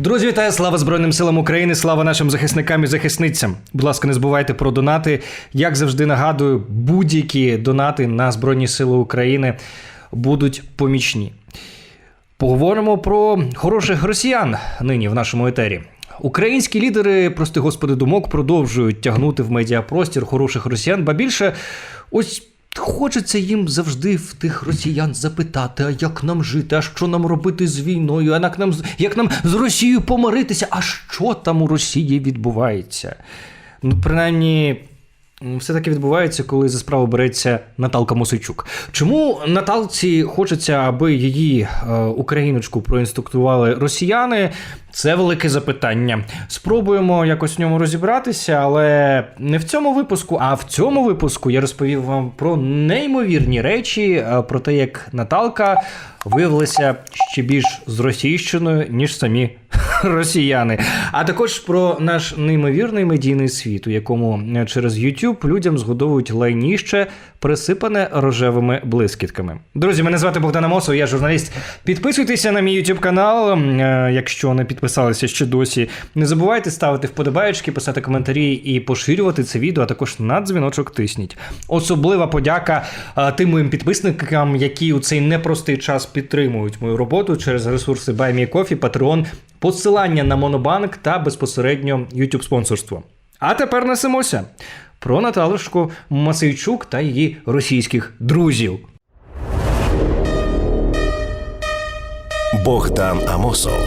Друзі, вітаю! Слава Збройним силам України! Слава нашим захисникам і захисницям! Будь ласка, не забувайте про донати. Як завжди нагадую, будь-які донати на Збройні Сили України будуть помічні. Поговоримо про хороших росіян нині в нашому етері. Українські лідери, прости господи, думок продовжують тягнути в медіапростір хороших росіян, ба більше ось. Хочеться їм завжди в тих росіян запитати, а як нам жити, а що нам робити з війною, а як нам, як нам з Росією помиритися, а що там у Росії відбувається? Ну, принаймні, все таки відбувається, коли за справу береться Наталка Мосичук. Чому Наталці хочеться, аби її е, україночку проінструктували росіяни? Це велике запитання. Спробуємо якось в ньому розібратися, але не в цьому випуску, а в цьому випуску я розповів вам про неймовірні речі, е, про те, як Наталка виявилася ще більш зросійщеною, ніж самі росіяни. А також про наш неймовірний медійний світ, у якому е, через YouTube людям згодовують лайніще, присипане рожевими блискітками. Друзі, мене звати Богдан Амосов, я журналіст. Підписуйтеся на мій YouTube канал, е, якщо не підписалися ще досі. Не забувайте ставити вподобаєчки, писати коментарі і поширювати це відео, а також на дзвіночок тисніть. Особлива подяка е, тим моїм підписникам, які у цей непростий час підтримують мою роботу через ресурси BuyMeCoffee, Patreon, посилання на Монобанк та безпосередньо YouTube спонсорство. А тепер несемося про Наталушку Масейчук та її російських друзів. Богдан Амосов.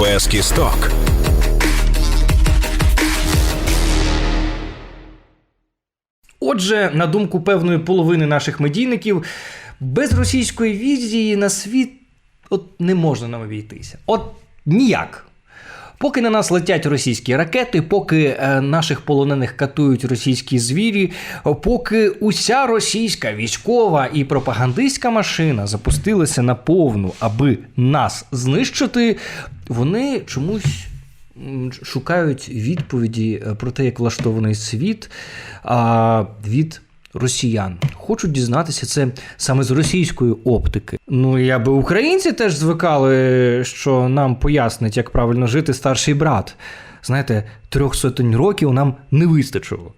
Без кісток. Отже, на думку певної половини наших медійників, без російської візії на світ от не можна нам обійтися. От ніяк. Поки на нас летять російські ракети, поки е, наших полонених катують російські звірі, поки уся російська військова і пропагандистська машина запустилася на повну, аби нас знищити, вони чомусь шукають відповіді е, про те, як влаштований світ від росіян. Хочуть дізнатися це саме з російської оптики. Ну і аби українці теж звикали, що нам пояснить, як правильно жити старший брат. Знаєте, трьох сотень років нам не вистачило.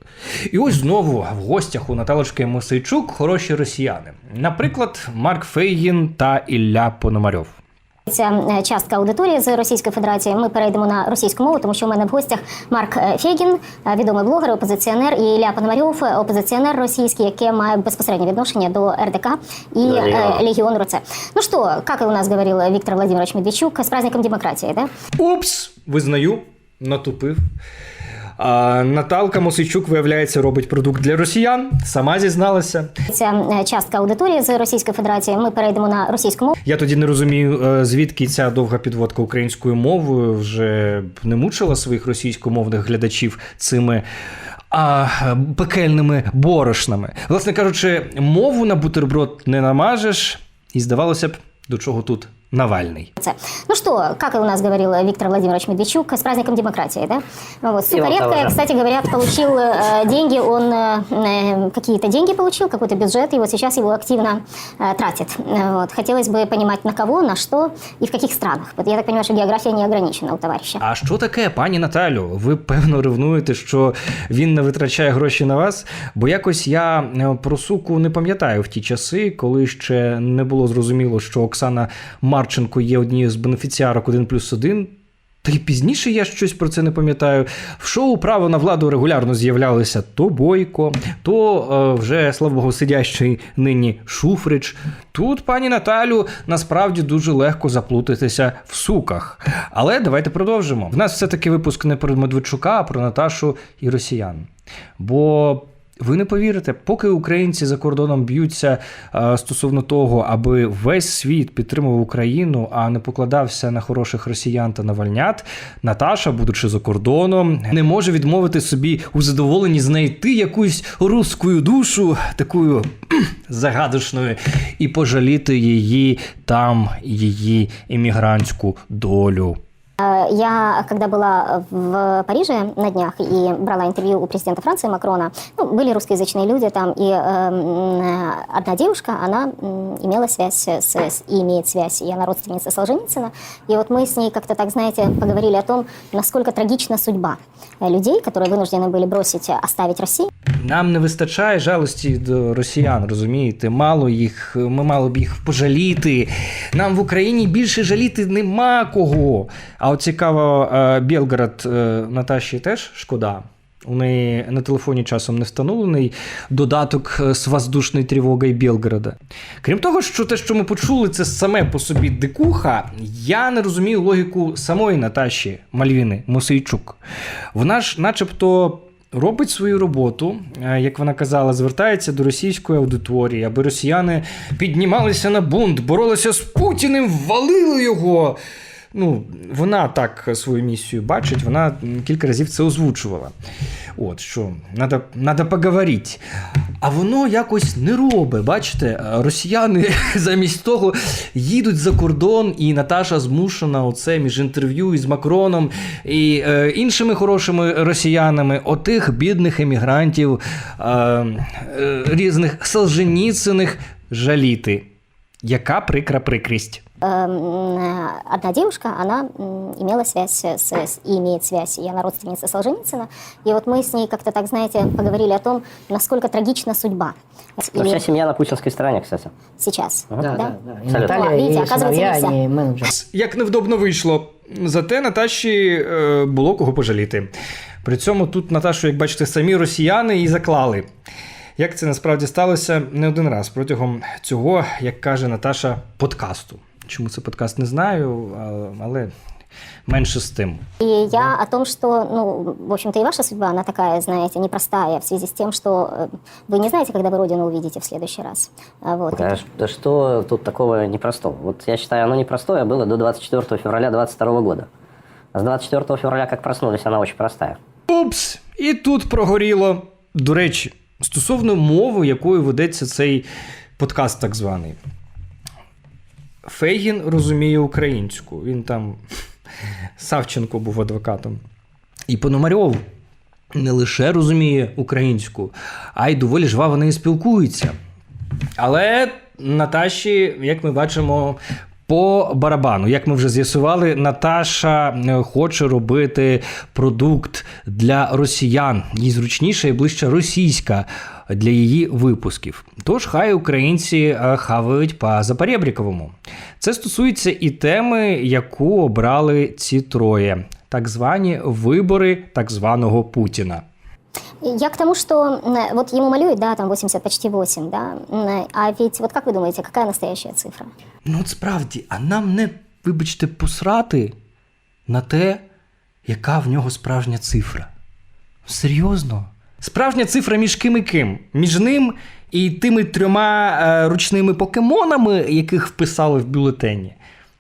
І ось знову в гостях у Наталочки Мосейчук хороші росіяни. Наприклад, Марк Фейгін та Ілля Пономарьов. Ця е, частка аудиторії з Російської Федерації. Ми перейдемо на російську мову, тому що в мене в гостях Марк Фегін, Фєгін, е, відомий блогер, опозиціонер, і Ілля Пономарьов, е, опозиціонер російський, який має безпосереднє відношення до РДК і э, Легіон Руце. Ну що, как і у нас говорил Віктор Владимирович Медведчук, з праздником демократії, да? Упс, визнаю, натупив. А, Наталка Мосичук, виявляється, робить продукт для росіян. Сама зізналася. Ця е, частка аудиторії з Російської Федерації. Ми перейдемо на російську мову. Я тоді не розумію, е, звідки ця довга підводка українською мовою вже не мучила своїх російськомовних глядачів цими. А пекельними борошнами. Власне кажучи, мову на бутерброд не намажеш, і здавалося б, до чого тут Навальний. Це. Ну что, как и у нас говорил Виктор Владимирович Медведчук, с праздником демократии, да? Вот. Супоредко, кстати говоря, получил э, деньги, он э, э, какие-то деньги получил, какой-то бюджет, и вот сейчас его активно э, тратит. Э, Вот. Хотелось бы понимать, на кого, на что и в каких странах. Вот я так понимаю, что география не ограничена у товарища. А що таке, пані Наталю? Ви певно ревнуєте, що він не витрачає гроші на вас? Бо якось я е, про суку не пам'ятаю в ті часи, коли ще не було зрозуміло, що Оксана Марченко є однією з бенефіціарок 1 плюс 1. Та й пізніше я щось про це не пам'ятаю. В шоу право на владу регулярно з'являлися то Бойко, то е, вже, слава Богу, сидящий нині Шуфрич. Тут, пані Наталю, насправді дуже легко заплутатися в суках. Але давайте продовжимо. В нас все-таки випуск не про Медведчука, а про Наташу і росіян. Бо ви не повірите, поки українці за кордоном б'ються стосовно того, аби весь світ підтримував Україну, а не покладався на хороших росіян та навальнят, Наташа, будучи за кордоном, не може відмовити собі у задоволенні знайти якусь русську душу, такою загадочною, і пожаліти її там, її іммігрантську долю. Э, Я, когда была в Париже на днях и брала интервью у президента Франции Макрона, ну, были русскоязычные люди там, и э, м, одна девушка, она м, имела связь с, с- и имеет связь, и она родственница Солженицына. И вот мы с ней как-то так, знаете, поговорили о том, насколько трагична судьба э, людей, которые вынуждены были бросить, э, оставить Россию. Нам не вистачає жалості до росіян, розумієте? Мало їх, ми мало б їх пожаліти. Нам в Україні більше жаліти нема кого. А от цікаво, е, Білгород е, Наташі теж шкода. У неї на телефоні часом не встановлений додаток е, з воздушною тривогою Білгорода. Крім того, що те, що ми почули, це саме по собі дикуха, я не розумію логіку самої Наташі Мальвіни Мосейчук. Вона ж, начебто, робить свою роботу, е, як вона казала, звертається до російської аудиторії, аби росіяни піднімалися на бунт, боролися з Путіним, валили його. Ну, вона так свою місію бачить, вона кілька разів це озвучувала. От що, надо, надо поговорити. А воно якось не робить. Бачите, росіяни замість того їдуть за кордон, і Наташа змушена оце між інтерв'ю із Макроном і е, іншими хорошими росіянами, отих бідних емігрантів, е, е, різних Солженіциних жаліти. Яка прикра прикрість. Э, м, Одна девушка, она м, имела связь с, с- и имеет связь, и она родственница Солженицына. И вот мы с ней как-то так, знаете, поговорили о том, насколько трагична судьба. Но Или вся семья на путинской стороне, кстати. сейчас. Да, да, да. И Абсолютно. Наталья, Видите, и оказывается, сыновья, не вся. они менеджеры. Як невдобно вийшло. Зате Наташі е, було кого пожаліти. При цьому тут Наташу, як бачите, самі росіяни і заклали. Як це насправді сталося не один раз протягом цього, як каже Наташа, подкасту. Чому це подкаст не знаю, а- але менше з тим. И я о том, что, ну, в общем-то, и ваша судьба, она такая, знаете, непростая в связи с тем, что э, вы не знаете, когда вы Родину увидите в следующий раз. А Вот. Да, ш- да что тут такого непростого? Вот я считаю, оно непростое было до 24 февраля 22 года. А с 24 февраля, как проснулись, она очень простая. Упс! І тут прогоріло. До речі, стосовно мови, якою ведеться цей подкаст, так званий. Фейгін розуміє українську. Він там Савченко був адвокатом. І Пономарьов не лише розуміє українську, а й доволі жваво нею спілкується. Але Наташі, як ми бачимо, по барабану, як ми вже з'ясували, Наташа е, хоче робити продукт для росіян. Їй зручніша і ближче російська для її випусків. Тож хай українці е, хавають по Запорєбріковому. Це стосується і теми, яку обрали ці троє: так звані вибори так званого Путіна. Я к тому, что вот ему малюет, да, там 80, почти 8, да, а ведь вот как вы думаете, какая настоящая цифра? Ну, от справді, а нам не, вибачте, посрати на те, яка в нього справжня цифра. Серйозно? Справжня цифра між ким і ким? Між ним і тими трьома е, ручними покемонами, яких вписали в бюлетені?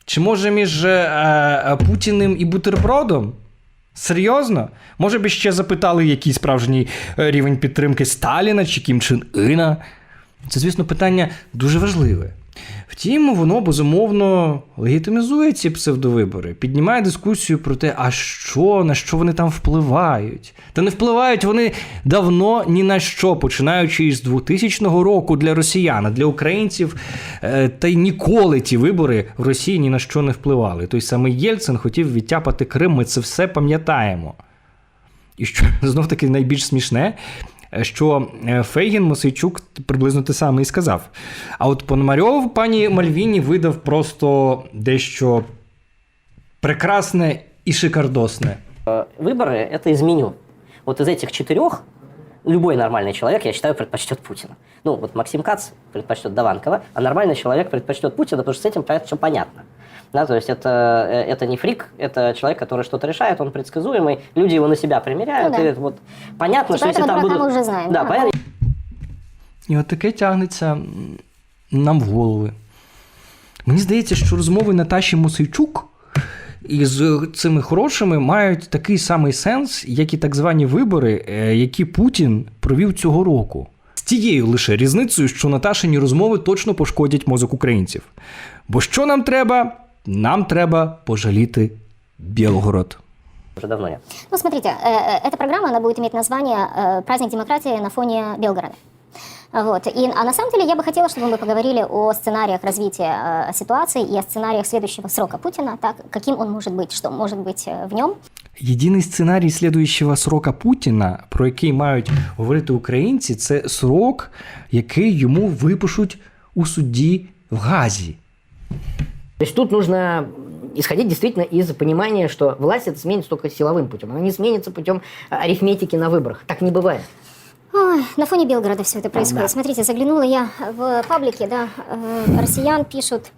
Чи може між е, е, Путіним і бутербродом? Серйозно? Може би ще запитали, який справжній е, рівень підтримки Сталіна чи Кім Чен Ина? Це, звісно, питання дуже важливе. Втім, воно безумовно легітимізує ці псевдовибори, піднімає дискусію про те, а що, на що вони там впливають. Та не впливають вони давно ні на що, починаючи із 2000 року для росіян, а для українців. е, Та й ніколи ті вибори в Росії ні на що не впливали. Той самий Єльцин хотів відтяпати Крим, ми це все пам'ятаємо. І що знов таки найбільш смішне, що е, Фейгін Мосейчук приблизно те саме і сказав. А от Пономарьов пані Мальвіні видав просто дещо прекрасне і шикардосне. Э, Выборы – это из меню. Вот из этих четырех любой нормальный человек, я считаю, предпочтет Путина. Ну, вот Максим Кац предпочтет Даванкова, а нормальный человек предпочтет Путина, потому что с этим все понятно. Да, то есть это, э, это не фрик, это человек, который что-то решает, он предсказуемый, люди его на себя примеряют, Ну да. и вот понятно, Типа что если этого там дурака будут... мы уже знаем, Да, да. понятно, І от таке тягнеться м, нам в голови. Мені здається, що розмови Наташі Мосейчук із е, цими хорошими мають такий самий сенс, як і так звані вибори, е, які Путін провів цього року. З тією лише різницею, що Наташині розмови точно пошкодять мозок українців. Бо що нам треба? Нам треба пожаліти Білгород. Уже давно нет. Ну, смотрите, э, э, эта программа, она будет иметь название э, «Праздник демократии на фоне Белгорода». Вот. И, а на самом деле я бы хотела, чтобы мы поговорили о сценариях развития э, ситуации и о сценариях следующего срока Путина, так, каким он может быть, что может быть э, в нем. Єдиний сценарій слідуючого срока Путіна, про який мають говорити українці, це срок, який йому випишуть у суді в Газі. То есть тут нужно исходить действительно из понимания, что власть это сменится только силовым путем. Она не сменится путем арифметики на выборах. Так не бывает. Ой, на фоне Белгорода все это происходит. Смотрите, заглянула я в паблике, да, э, россиян пишут,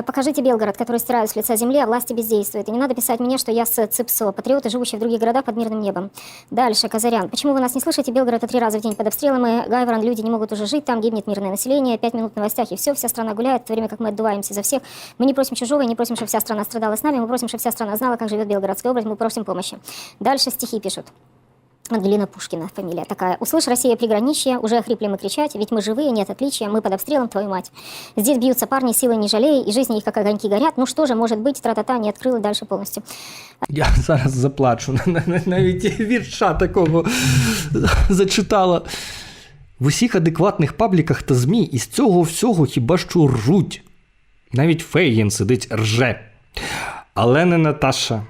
покажите Белгород, который стирают с лица земли, а власти бездействуют. И не надо писать мне, что я с ЦИПСО, патриоты, живущие в других городах под мирным небом. Дальше, Казарян. Почему вы нас не слышите? Белгород три раза в день под обстрелами. Гайворон, люди не могут уже жить, там гибнет мирное население. Пять минут в новостях и все, вся страна гуляет, в то время как мы отдуваемся за всех. Мы не просим чужого и не просим, чтобы вся страна страдала с нами. Мы просим, чтобы вся страна знала, как живет Белгородская область. Мы просим помощи. Дальше стихи пишут. Ангелина Пушкина фамилия такая. «Услышь, Россия, приграничье, уже охрипли мы кричать, ведь мы живые, нет отличия, мы под обстрелом, твою мать. Здесь бьются парни, силы не жалея, и жизни их как огоньки горят. Ну что же, может быть, тра-та-та не открыла дальше полностью». Я зараз заплачу. Навіть вірша такого зачитала. В усіх адекватних пабліках та ЗМІ із цього всього хіба що ржуть. Навіть Фейгін сидить рже. Але не Наташа.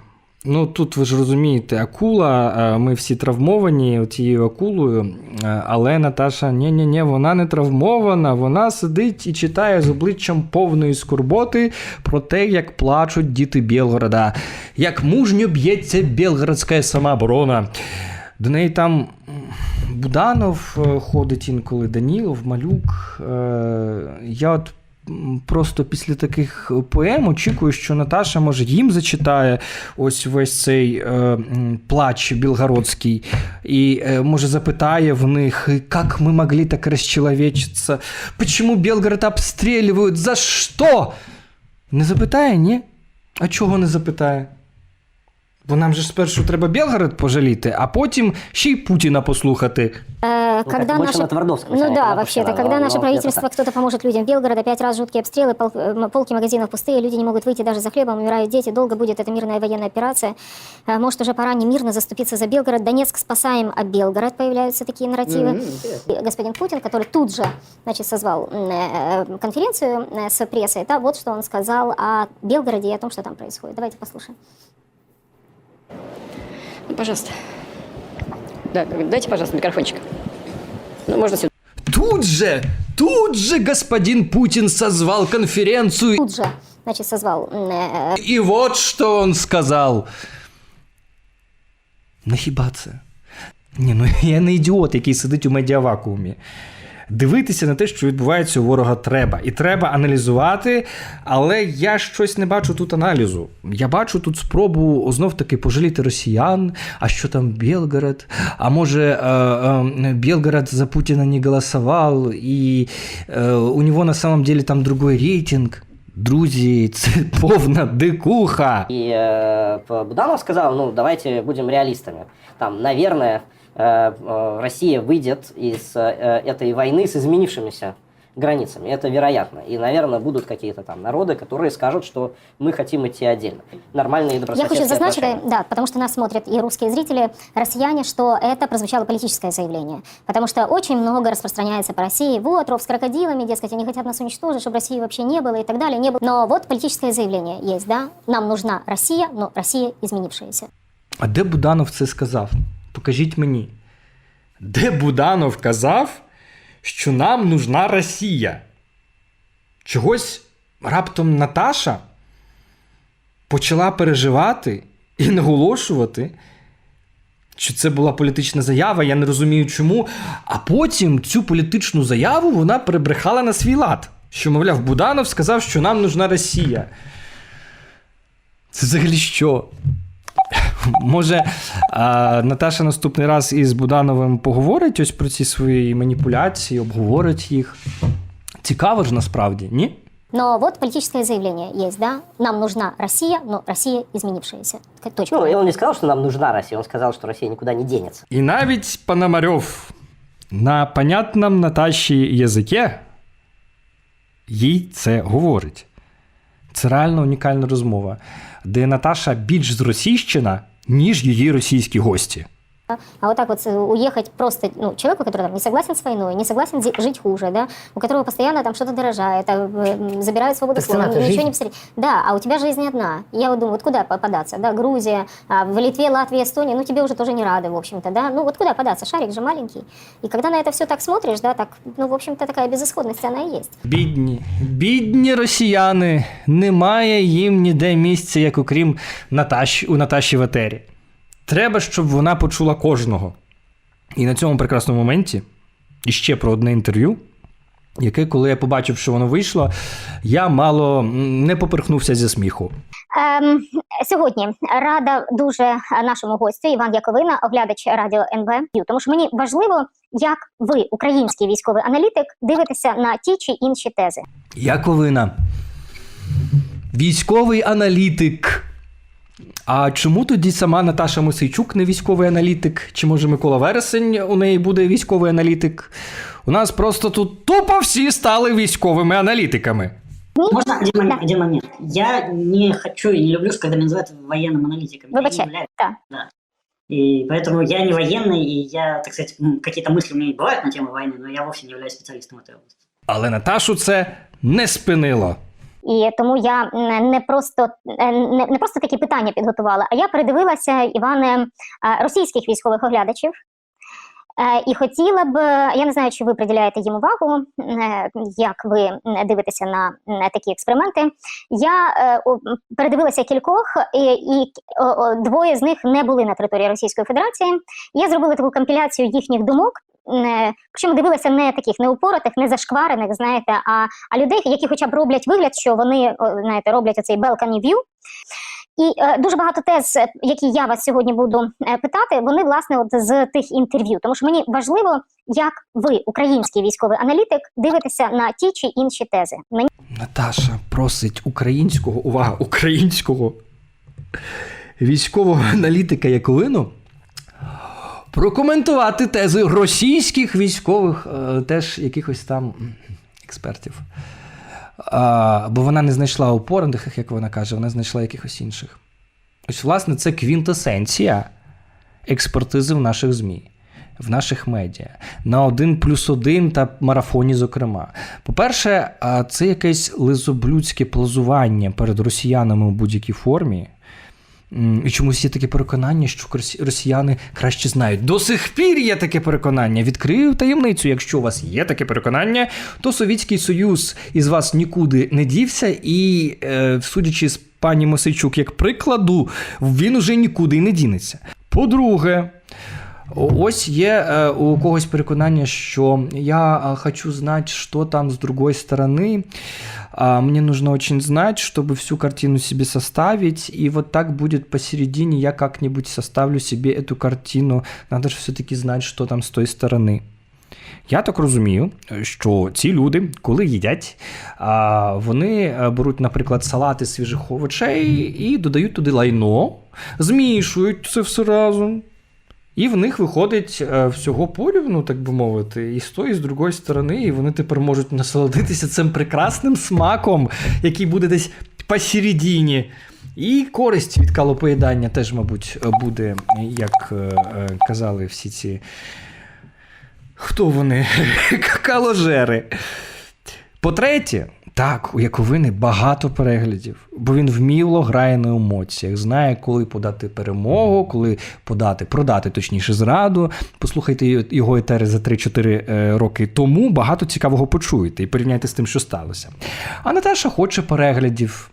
Ну тут ви ж розумієте, акула, е, ми всі травмовані цією акулою. е, Але Наташа, ні-ні, ні вона не травмована. Вона сидить і читає з обличчям повної скорботи про те, як плачуть діти Білгорода, як мужньо б'ється білгородська самооборона. До неї там Буданов е, ходить інколи, Данілов, Малюк. Я от просто після таких поем очікую, що Наташа, може, їм зачитає ось весь цей е, плач білгородський, і е, може запитає в них, як ми могли так розчеловечитися, почему Белгород обстрілюють, за що? Не запитає, ні? А чого не запитає? Бо нам же спершу треба Белгород пожаліти, а потім ще й Путіна послухати. Э, Ну, как больше на Твардовском Ну тянет, да, да, вообще-то, Пушкина, когда но- наше но правительство, где-то кто-то поможет людям Белгорода, пять раз жуткие обстрелы, пол- э, полки магазинов пустые, люди не могут выйти даже за хлебом, умирают дети, долго будет эта мирная военная операция. Э, Может, уже пора не мирно заступиться за Белгород. Донецк спасаем, а Белгород появляются такие нарративы. И Господин Путин, который тут же значит, созвал м, э, конференцию э, с прессой, да, вот что он сказал о Белгороде и о том, что там происходит. Давайте послушаем. Ну, Пожалуйста. Да, дайте, пожалуйста, микрофончик. Ну, можно сюда. Тут же, тут же господин Путин созвал конференцию, Тут же значит, созвал м, э, и вот что он сказал. Ну хіба це? Ні, ну я не ідіот, який сидить у медіавакуумі. Дивитися на те, що відбувається у ворога, треба. І треба аналізувати, але я щось не бачу тут аналізу. Я бачу тут спробу знов таки пожаліти росіян, а що там Белгород, а може е, е, Белгород за Путіна не голосував, і е, у нього на самом деле там другой рейтинг. Друзі, це повна дикуха. И э, П- Буданов сказал, ну, давайте будем реалистами. Там, наверное, э, э, Россия выйдет из э, этой войны с изменившимися границами. Это вероятно. И, наверное, будут какие-то там народы, которые скажут, что мы хотим идти отдельно. Нормальные Я хочу зазначить, отношения. да, потому что нас смотрят и русские зрители, россияне, что это прозвучало политическое заявление. Потому что очень много распространяется по России. Вот, ров с крокодилами, дескать, они хотят нас уничтожить, чтобы России вообще не было и так далее. Не было. Но вот политическое заявление есть, да. Нам нужна Россия, но Россия изменившаяся. А де Буданов це сказав? Покажіть мені. Де Буданов казав, що нам нужна Росія? Чогось раптом Наташа почала переживати і наголошувати, що це була політична заява, я не розумію чому. А потім цю політичну заяву вона перебрехала на свій лад. Що, мовляв, Буданов сказав, що нам нужна Росія. Це взагалі що? Може, Наташа наступний раз із Будановим поговорить ось про ці свої маніпуляції, обговорить їх. Цікаво ж насправді, ні? Но вот политическое заявление есть, да. Нам нужна Россия, но Россия изменившаяся. Точка. Ну, и он не сказал, что нам нужна Россия, он сказал, что Россия никуда не денется. І навіть Пономарьов на понятном Наташі язикі їй це говорить. Це реально унікальна розмова, де Наташа більш зросійщена, ніж її російські гості. А вот так вот э, уехать просто, ну, человеку, который там не согласен с войной, не согласен зи- жить хуже, да, у которого постоянно там что-то дорожает, а, э, м, забирают свободу Так слова, цена-то ничего жизнь. не посмотреть. Да, а у тебя жизнь одна. Я вот думаю, вот куда по- податься, да, Грузия, а в Литве, Латвии, Эстонии, ну, тебе уже тоже не рады, в общем-то, да, ну, вот куда податься, шарик же маленький. И когда на это все так смотришь, да, так, ну, в общем-то, такая безысходность, она и есть. Бідні, бідні росіяни, немає їм ніде місця, як окрім Наташі, у Наташі в етері. Треба, щоб вона почула кожного. І на цьому прекрасному моменті іще про одне інтерв'ю, яке, коли я побачив, що воно вийшло, я мало не поперхнувся зі сміху. Ем, сьогодні рада дуже нашому гостю Іван Яковина, оглядач радіо НВ. Тому що мені важливо, як ви, український військовий аналітик, дивитеся на ті чи інші тези. Яковина. Військовий аналітик. А чому тоді сама Наташа Мосейчук не військовий аналітик? Чи може Микола Вересень у неї буде військовий аналітик? У нас просто тут тупо всі стали військовими аналітиками. Можно один момент, один момент? Я не хочу и не люблю, когда меня называют военным аналитиком. Я не Вибачте, являюсь, так. да. И поэтому я не военный, и я, так сказать, м, какие-то мысли у меня бывают на тему войны, но я вовсе не являюсь специалистом этой области. Але Наташу це не спинило. І тому я не просто е, не, не просто такі питання підготувала, а я передивилася Іване е, російських військових оглядачів. Е, І хотіла б, е, я не знаю, чи ви приділяєте їм увагу, е, як ви дивитеся на, такі експерименти. Я е, передивилася кількох, і, і двоє з них не були на території Російської Федерації. Я зробила таку компіляцію їхніх думок. Е, Причому дивилася не таких неупоротих, не зашкварених, знаєте, а, а людей, які хоча б роблять вигляд, що вони знаєте, роблять оцей balcony view. І е, дуже багато тез, е, які я вас сьогодні буду е, питати, вони власне от з тих інтерв'ю. Тому що мені важливо, як ви, український військовий аналітик, дивитеся на ті чи інші тези. Мені Наташа просить українського, увага, українського військового аналітика Яковину прокоментувати тези російських військових, е, теж якихось там експертів. А, бо вона не знайшла опорних, як вона каже, вона знайшла якихось інших. Ось, власне, це квінтесенція експертизи в наших ЗМІ, в наших медіа, на один плюс один та марафоні, зокрема. По-перше, це якесь лизоблюдське плазування перед росіянами у будь-якій формі. І чомусь є таке переконання, що росі- росіяни краще знають. До сих пір є таке переконання. Відкрию таємницю. Якщо у вас є таке переконання, то Совітський Союз із вас нікуди не дівся, і, е, судячи з пані Мосичук як прикладу, він уже нікуди не дінеться. По-друге, Ось є е, у когось переконання, що я е, хочу знать, что там с другой стороны. А, мне нужно очень знать, чтобы всю картину себе составить. И вот так будет посередине я как-нибудь составлю себе эту картину. Надо же все-таки знать, що там з тої сторони. Я так розумію, що ці люди, коли їдять, а, вони е, беруть, наприклад, салати свіжих овочей і додають туди лайно, змішують це все разом. І в них виходить е, всього порівну, так би мовити, і з тої, і з другої сторони, і вони тепер можуть насолодитися цим прекрасним смаком, який буде десь посередині. І користь від калопоїдання теж, мабуть, буде, як е, е, казали всі ці. Хто вони? Каложери. По-третє, так, у Яковини багато переглядів, бо він вміло грає на емоціях, знає, коли подати перемогу, коли подати, продати точніше зраду. Послухайте його етери за 3-4 е, роки тому, багато цікавого почуєте і порівняйте з тим, що сталося. А Наташа хоче переглядів.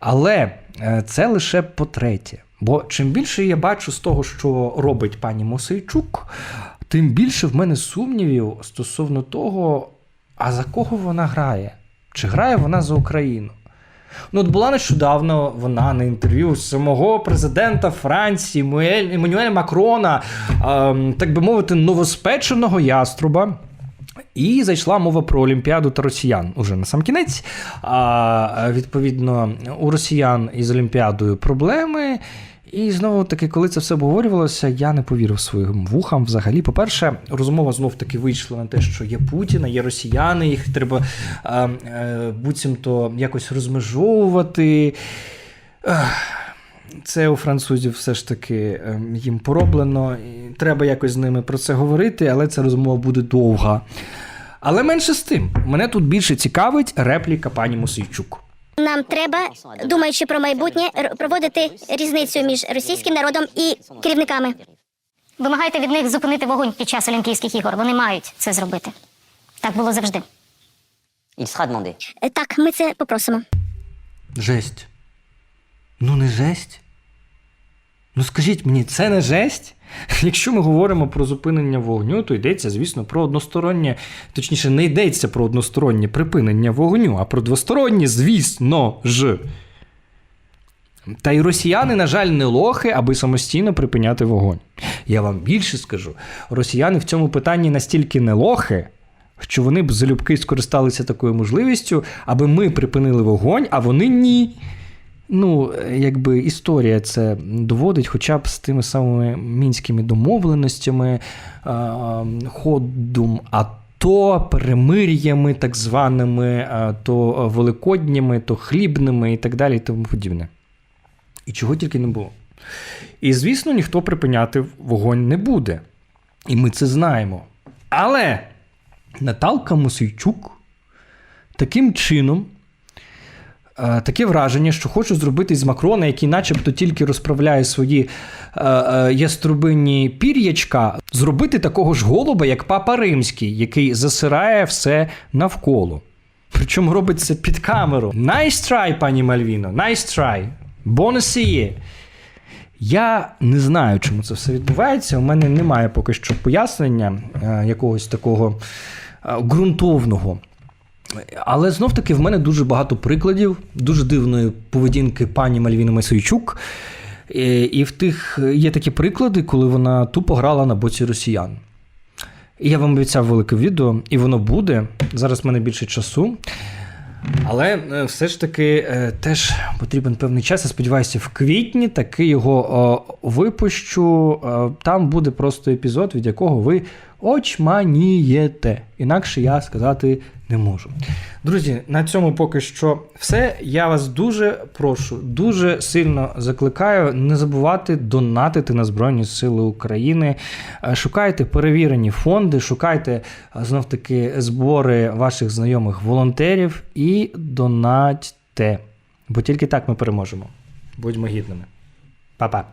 Але е, це лише по-третє. Бо чим більше я бачу з того, що робить пані Мосейчук, тим більше в мене сумнівів стосовно того, а за кого вона грає? Чи грає вона за Україну? Ну, от була нещодавно вона на інтерв'ю самого президента Франції Еммануеля Макрона, ем, так би мовити, новоспеченого яструба. І зайшла мова про Олімпіаду та росіян уже на сам кінець. А, відповідно, у росіян із Олімпіадою проблеми. І знову таки, коли це все обговорювалося, я не повірив своїм вухам взагалі. По-перше, розмова знов таки вийшла на те, що є Путіна, є росіяни, їх треба а, е, буцімто якось розмежовувати. Це у французів все ж таки ем, їм пороблено. І треба якось з ними про це говорити, але ця розмова буде довга. Але менше з тим, мене тут більше цікавить репліка пані Мосійчук. Нам треба, думаючи про майбутнє, проводити різницю між російським народом і керівниками. Вимагайте від них зупинити вогонь під час Олімпійських ігор. Вони мають це зробити. Так було завжди. Il sera demandé. Е, Так, ми це попросимо. Жесть. Ну, не жесть. Ну скажіть мені, це не жесть? Якщо ми говоримо про зупинення вогню, то йдеться, звісно, про одностороннє, точніше, не йдеться про одностороннє припинення вогню, а про двостороннє, звісно ж. Та й росіяни, на жаль, не лохи, аби самостійно припиняти вогонь. Я вам більше скажу: росіяни в цьому питанні настільки не лохи, що вони б залюбки скористалися такою можливістю, аби ми припинили вогонь, а вони ні. Ну, якби історія це доводить, хоча б з тими самими мінськими домовленостями, е, ходом АТО, перемир'ями так званими, е, то великодніми, то хлібними і так далі, і тому подібне. І чого тільки не було. І, звісно, ніхто припиняти вогонь не буде. І ми це знаємо. Але Наталка Мосійчук таким чином. Е, Таке враження, що хочу зробити з Макрона, який начебто тільки розправляє свої е, е, яструбинні пір'ячка, зробити такого ж голуба, як папа римський, який засирає все навколо. Причому робить це під камеру. Nice try, пані Мальвіно, nice try. Бонусіє. Я не знаю, чому це все відбувається. У мене немає поки що пояснення якогось такого ґрунтовного. Але знов таки в мене дуже багато прикладів дуже дивної поведінки пані Мальвіни Масейчук. І, в тих є такі приклади, коли вона тупо грала на боці росіян. І я вам обіцяв велике відео, і воно буде. Зараз в мене більше часу. Але е, все ж таки е, теж потрібен певний час. Я сподіваюся, в квітні таки його випущу. Е, Там буде просто епізод, від якого ви очманієте. Інакше я сказати не можу. Друзі, на цьому поки що все. Я вас дуже прошу, дуже сильно закликаю не забувати донатити на Збройні Сили України. Е, Шукайте перевірені фонди, шукайте знов таки збори ваших знайомих волонтерів і донатьте. Бо тільки так ми переможемо. Будьмо гідними. Па-па.